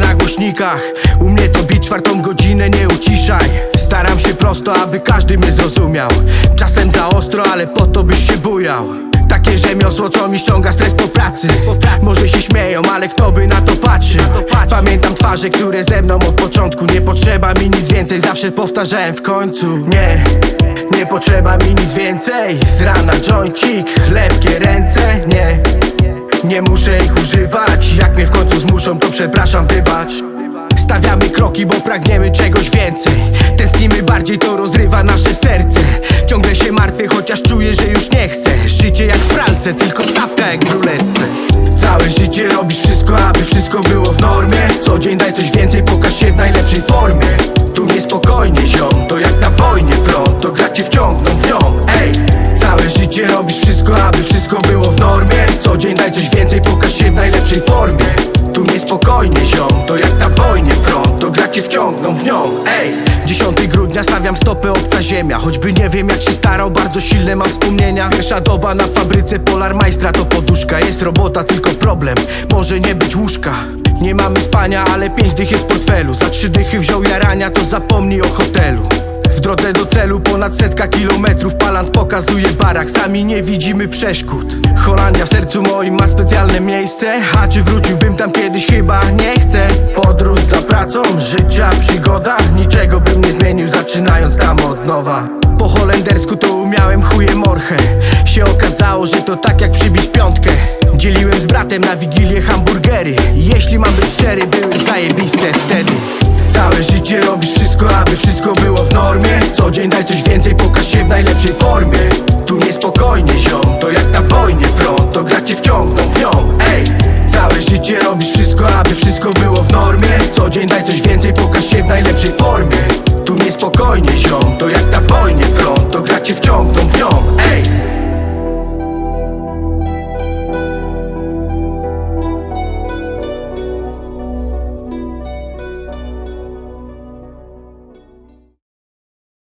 na głośnikach. U mnie to bić czwartą godzinę, nie uciszaj. Staram się prosto, aby każdy mnie zrozumiał. Czasem za ostro, ale po to byś się bujał. Takie rzemiosło, co mi ściąga stres po pracy. Może się śmieją, ale kto by na to patrzył Pamiętam twarze, które ze mną od początku. Nie potrzeba mi nic więcej, zawsze powtarzałem w końcu. Nie, nie potrzeba mi nic więcej. Z rana jointik, lepkie ręce Nie, nie muszę ich używać. Jak mnie w końcu zmuszą, to przepraszam, wybacz. Stawiamy kroki, bo pragniemy czegoś więcej. Tęsknimy bardziej, to rozrywa nasze serce. Ciągle się martwię, chociaż czuję, że już nie chcę. Życie jak w pralce, tylko stawka jak w ruletce. Całe życie robisz wszystko, aby wszystko było w normie. Co dzień daj coś więcej, pokaż się w najlepszej formie. Tu niespokojnie ziom, to jak na wojnie front. To gra cię wciągną w nią, ej! Całe życie robisz wszystko, aby wszystko było w normie. Co dzień daj coś więcej, pokaż się w najlepszej formie Tu niespokojnie ziom, to jak na wojnie front To gra cię wciągną w nią, ej 10 grudnia stawiam stopy obca ziemia. Choćby nie wiem jak się starał, bardzo silne mam wspomnienia. Pierwsza doba na fabryce Polarmajstra to poduszka. Jest robota, tylko problem, może nie być łóżka. Nie mamy spania, ale pięć dych jest w portfelu. Za trzy dychy wziął jarania, to zapomnij o hotelu w drodze do celu ponad setka kilometrów. Palant pokazuje barak, sami nie widzimy przeszkód. Holandia w sercu moim ma specjalne miejsce. A czy wróciłbym tam kiedyś? Chyba nie chcę. Podróż za pracą, życia, przygoda. Niczego bym nie zmienił zaczynając tam od nowa. Po holendersku to umiałem chuje morchę Się okazało, że to tak jak przybić piątkę. Dzieliłem z bratem na wigilię hamburgery. Jeśli mam być szczery, były zajebiste wtedy Całe życie robisz wszystko, aby wszystko było w normie. Co dzień daj coś więcej, pokaż się w najlepszej formie. Tu niespokojnie ziom, to jak na wojnie front To gra cię wciągną w nią, ej Całe życie robisz wszystko, aby wszystko było w normie. Co dzień daj coś więcej, pokaż się w najlepszej